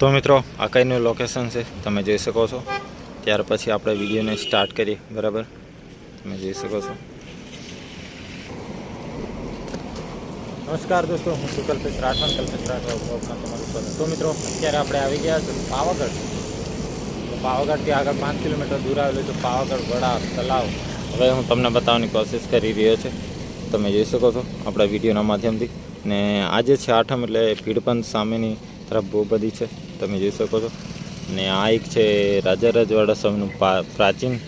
તો મિત્રો, આ કઈનું લોકેશન છે, તમે જોઈ શકો છો. ત્યાર પછી આપણે વિડીયોને સ્ટાર્ટ કરીએ, બરાબર? તમે જોઈ શકો છો. નમસ્કાર દોસ્તો, હું છું કલ્પેશ રાઠવાન કલ્પેશ રાઠવા તમારું સ્વાગત. તો મિત્રો, અત્યારે આપણે આવી ગયા છે પાવાગઢ. પાવાગઢથી આગળ પાંચ કિલોમીટર દૂર આવેલું છે પાવાગઢ વડા તલાવ હવે હું તમને બતાવવાની કોશિશ કરી રહ્યો છે. તમે જોઈ શકો છો આપણા વિડીયોના માધ્યમથી. ને આજે છે આઠમ એટલે ભીડપંથ સામેની તરફ બહુ બધી છે, તમે જોઈ શકો છો. ને આ એક છે રાજા રજવાડા પા- પ્રાચીન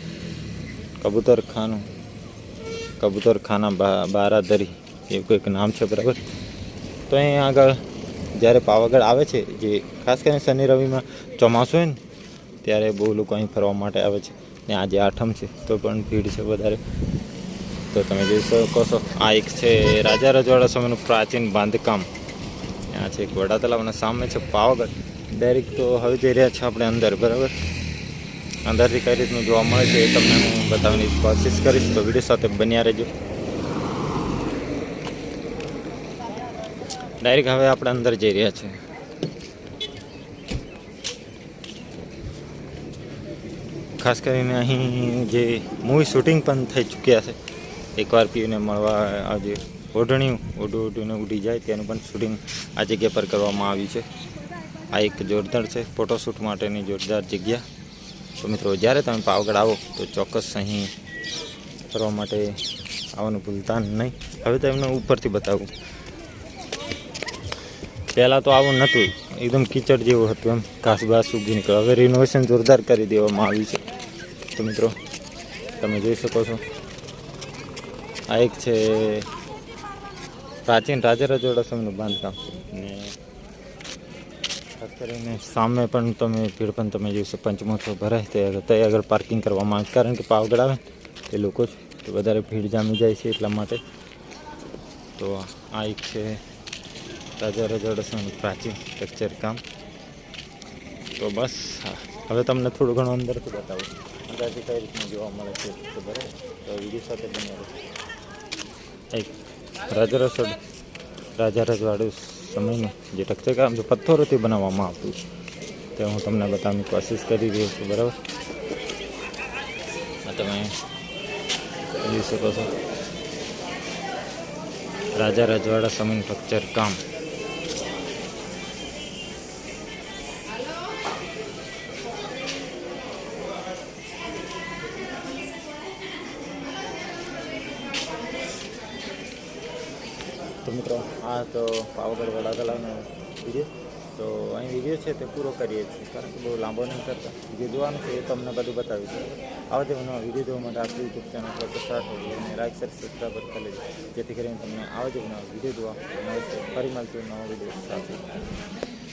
કબૂતરખાનું, કબૂતરખાના બા, બારાદરી, એવું કંઈક નામ છે, બરાબર? તો અહીં આગળ જ્યારે પાવાગઢ આવે છે, જે ખાસ કરીને શનિ રવિમાં ચોમાસું હોય ને, ત્યારે બહુ લોકો અહીં ફરવા માટે આવે છે. ને આજે આઠમ છે, તો પણ ભીડ છે વધારે. તો તમે જોઈ શકો છો, આ એક છે રાજા રજવાડા સમયનું પ્રાચીન બાંધકામ. આ છે વડા તલાવ અને સામે છે પાવાગઢ. ડાયરેક્ટ તો હવે જઈ રહ્યા છે આપણે અંદર, બરાબર? અંદરથી કઈ રીતનું જોવા મળે છે એ તમને હું બતાવવાની કોશિશ કરીશ, તો વીડિયો સાથે બન્યા રહેજો. ડાયરેક્ટ હવે આપણે અંદર જઈ રહ્યા છે. ખાસ કરીને અહીં જે મૂવી શૂટિંગ પણ થઈ ચૂક્યા છે. એકવાર પીને મળવા આજે ઓઢણિયું ઓઢું, ઓઢીને ઉડી જાય તેનું પણ શૂટિંગ આ જગ્યા પર કરવામાં આવ્યું છે. આ એક જોરદાર છે ફોટોશૂટ માટેની જોરદાર જગ્યા. તો મિત્રો, જ્યારે તમે પાવાગઢ આવો, તો ચોક્કસ અહીં ફરવા માટે આવવાનું ભૂલતા નહીં. હવે તમને ઉપરથી બતાવું. પહેલાં તો આવું નહોતું. એકદમ કીચડ જેવું હતું એમ. ઘાસ બાસ ઉગી નીકળ્યો. હવે રિનોવેશન જોરદાર કરી દેવામાં આવ્યું છે. તો મિત્રો, તમે જોઈ શકો છો. આ એક છે પ્રાચીન રાજા રજવાડા સમયનું બાંધકામ. ને ખાસ કરીને સામે પણ તમે ભીડ પણ તમે જોઈ શકો પંચમોત્સવ ભરાય તે ત્યાં આગળ પાર્કિંગ કરવામાં આવે. કારણ કે પાવગઢ આવે એ લોકો જ. વધારે ભીડ જામી જાય છે એટલા માટે. તો આ એક છે રાજા રજોડા સમયનું પ્રાચીન સ્ટ્રક્ચર કામ. તો બસ હવે તમને થોડું ઘણું અંદરથી બતાવું. અંદરથી કઈ રીતનું જોવા મળે છે તો બરાબર તો વીડિયો સાથે રહો એક રાજા રસોડ, રાજા રજવાડું સમયનું જે ટેક્ચર કામ છે પથ્થરોથી બનાવવામાં આવતું તે હું તમને બતાવવાની કોશિશ કરી રહ્યો છું, બરાબર? તમે જોઈ શકો છો. રાજા રજવાડા સમયનું ટેક્ચર કામ. મિત્રો, આ તો પાવાગઢ વડા તલાવનો વીડિયો તો અહીં વીડિયો છે તે પૂરો કરીએ છીએ, કારણ કે બહુ લાંબો નહીં કરતા જે જોવાનું છે એ તમને બધું બતાવીશું. આવા જે મને વીડિયો જોવા માટે આપણી યુટ્યુબ ચેનલ પર સ્ટાર્ટ હોય અને લાઈક શેર સબસ્ક્રાઈબ કરી લેજો જેથી કરીને તમને આવા જે નવા વીડિયો જોવા મળશે. ફરી મળશું નવો વીડિયો સાથે.